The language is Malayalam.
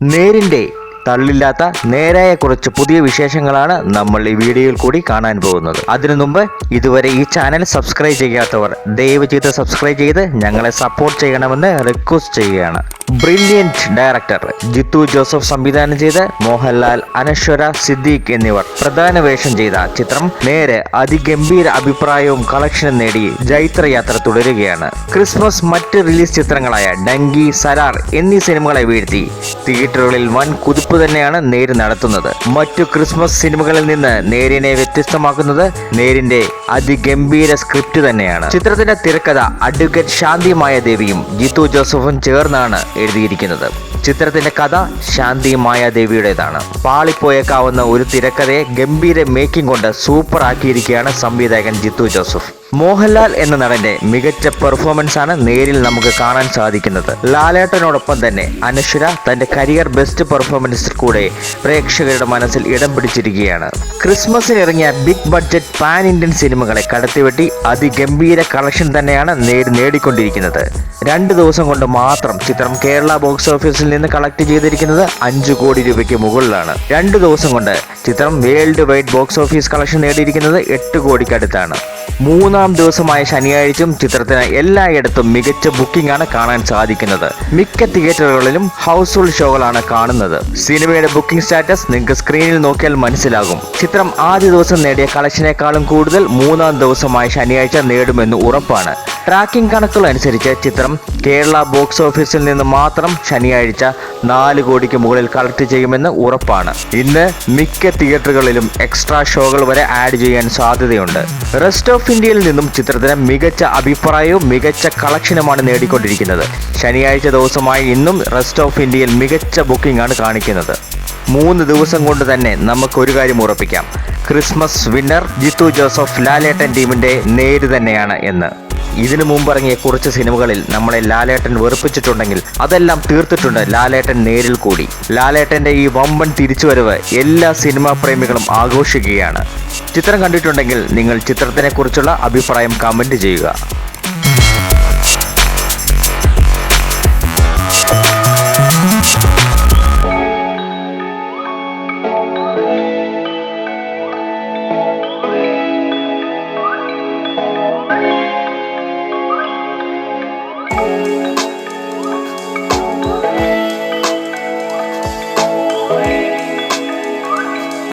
നേരിന്റെ തള്ളില്ലാത്ത നേരായ കുറച്ച് പുതിയ വിശേഷങ്ങളാണ് നമ്മൾ ഈ വീഡിയോയിൽ കൂടി കാണാൻ പോകുന്നത്. അതിനു മുമ്പ് ഇതുവരെ ഈ ചാനൽ സബ്സ്ക്രൈബ് ചെയ്യാത്തവർ ദയവ് ചെയ്ത് സബ്സ്ക്രൈബ് ചെയ്ത് ഞങ്ങളെ സപ്പോർട്ട് ചെയ്യണമെന്ന് റിക്വസ്റ്റ് ചെയ്യുകയാണ്. ബ്രില്യന്റ് ഡയറക്ടർ ജിത്തു ജോസഫ് സംവിധാനം ചെയ്ത് മോഹൻലാൽ അനശ്വര സിദ്ദീഖ് എന്നിവർ പ്രധാന വേഷം ചെയ്ത ചിത്രം നേരെ അതിഗംഭീര അഭിപ്രായവും കളക്ഷനും നേടി ജൈത്രയാത്ര തുടരുകയാണ്. ക്രിസ്മസ് മറ്റ് റിലീസ് ചിത്രങ്ങളായ ഡങ്കി സലാർ എന്നീ സിനിമകളെ വീഴ്ത്തി തിയേറ്ററുകളിൽ വൻ കുതിപ്പ് തന്നെയാണ് നേര് നടത്തുന്നത്. മറ്റു ക്രിസ്മസ് സിനിമകളിൽ നിന്ന് നേരിനെ വ്യത്യസ്തമാക്കുന്നത് നേരിന്റെ അതിഗംഭീര സ്ക്രിപ്റ്റ് തന്നെയാണ്. ചിത്രത്തിന്റെ തിരക്കഥ അഡ്വക്കേറ്റ് ശാന്തിമായ ദേവിയും ജിത്തു ജോസഫും ചേർന്നാണ് എഴുതിയിരിക്കുന്നത്. ചിത്രത്തിന്റെ കഥ ശാന്തി മായാദേവിയുടേതാണ്. പാളിപ്പോയേക്കാവുന്ന ഒരു തിരക്കഥയെ ഗംഭീര മേക്കിംഗ് കൊണ്ട് സൂപ്പർ ആക്കിയിരിക്കുകയാണ് സംവിധായകൻ ജിത്തു ജോസഫ്. മോഹൻലാൽ എന്ന നടന്റെ മികച്ച പെർഫോമൻസ് ആണ് നേരിൽ നമുക്ക് കാണാൻ സാധിക്കുന്നത്. ലാലേട്ടനോടൊപ്പം തന്നെ അനശ്വര തന്റെ കരിയർ ബെസ്റ്റ് പെർഫോമൻസിൽ കൂടെ പ്രേക്ഷകരുടെ മനസ്സിൽ ഇടം പിടിച്ചിരിക്കുകയാണ്. ക്രിസ്മസിന് ഇറങ്ങിയ ബിഗ് ബഡ്ജറ്റ് പാൻ ഇന്ത്യൻ സിനിമകളെ കടത്തിവെട്ടി അതിഗംഭീര കളക്ഷൻ തന്നെയാണ് നേടി നേടിക്കൊണ്ടിരിക്കുന്നത്. രണ്ട് ദിവസം കൊണ്ട് മാത്രം ചിത്രം കേരള ബോക്സ് ഓഫീസിൽ നിന്ന് കളക്ട് ചെയ്തിരിക്കുന്നത് അഞ്ചു കോടി രൂപയ്ക്ക് മുകളിലാണ്. രണ്ട് ദിവസം കൊണ്ട് ചിത്രം world wide box office collection നേടിയിരിക്കുന്നത് എട്ട് കോടിക്കടുത്താണ്. മൂന്നാം ദിവസമായ ശനിയാഴ്ചയും ചിത്രത്തിന് എല്ലായിടത്തും മികച്ച ബുക്കിംഗ് ആണ് കാണാൻ സാധിക്കുന്നത്. മിക്ക തിയേറ്ററുകളിലും ഹൗസ് ഫുൾ ഷോകളാണ് കാണുന്നത്. സിനിമയുടെ ബുക്കിംഗ് സ്റ്റാറ്റസ് നിങ്ങൾക്ക് സ്ക്രീനിൽ നോക്കിയാൽ മനസ്സിലാകും. ചിത്രം ആദ്യ ദിവസം നേടിയ കളക്ഷനേക്കാളും കൂടുതൽ മൂന്നാം ദിവസമായ ശനിയാഴ്ച നേടുമെന്ന് ഉറപ്പാണ്. ട്രാക്കിംഗ് കണക്കുകൾ അനുസരിച്ച് ചിത്രം കേരള ബോക്സ് ഓഫീസിൽ നിന്ന് മാത്രം ശനിയാഴ്ച നാല് കോടിക്ക് മുകളിൽ കളക്ട് ചെയ്യുമെന്ന് ഉറപ്പാണ്. ഇന്ന് മിക്ക തിയേറ്ററുകളിലും എക്സ്ട്രാ ഷോകൾ വരെ ആഡ് ചെയ്യാൻ സാധ്യതയുണ്ട്. റെസ്റ്റ് ഓഫ് ഇന്ത്യയിൽ നിന്നും ചിത്രത്തിന് മികച്ച അഭിപ്രായവും മികച്ച കളക്ഷനുമാണ് നേടിക്കൊണ്ടിരിക്കുന്നത്. ശനിയാഴ്ച ദിവസമായി ഇന്നും റെസ്റ്റ് ഓഫ് ഇന്ത്യയിൽ മികച്ച ബുക്കിംഗ് ആണ് കാണിക്കുന്നത്. മൂന്ന് ദിവസം കൊണ്ട് തന്നെ നമുക്കൊരു കാര്യം ഉറപ്പിക്കാം. ക്രിസ്മസ് വിന്നർ ജിത്തു ജോസഫ് ലാലേട്ടൻ ടീമിന്റെ നേര് തന്നെയാണ് എന്ന്. ഇതിനു മുമ്പിറങ്ങിയ കുറച്ച് സിനിമകളിൽ നമ്മളെ ലാലേട്ടൻ വെറുപ്പിച്ചിട്ടുണ്ടെങ്കിൽ അതെല്ലാം തീർത്തിട്ടുണ്ട് ലാലേട്ടൻ നേരിൽ കൂടി. ലാലേട്ടന്റെ ഈ വമ്പൻ തിരിച്ചുവരവ് എല്ലാ സിനിമാ പ്രേമികളും ആഘോഷിക്കുകയാണ്. ചിത്രം കണ്ടിട്ടുണ്ടെങ്കിൽ നിങ്ങൾ ചിത്രത്തിനെക്കുറിച്ചുള്ള അഭിപ്രായം കമന്റ് ചെയ്യുക.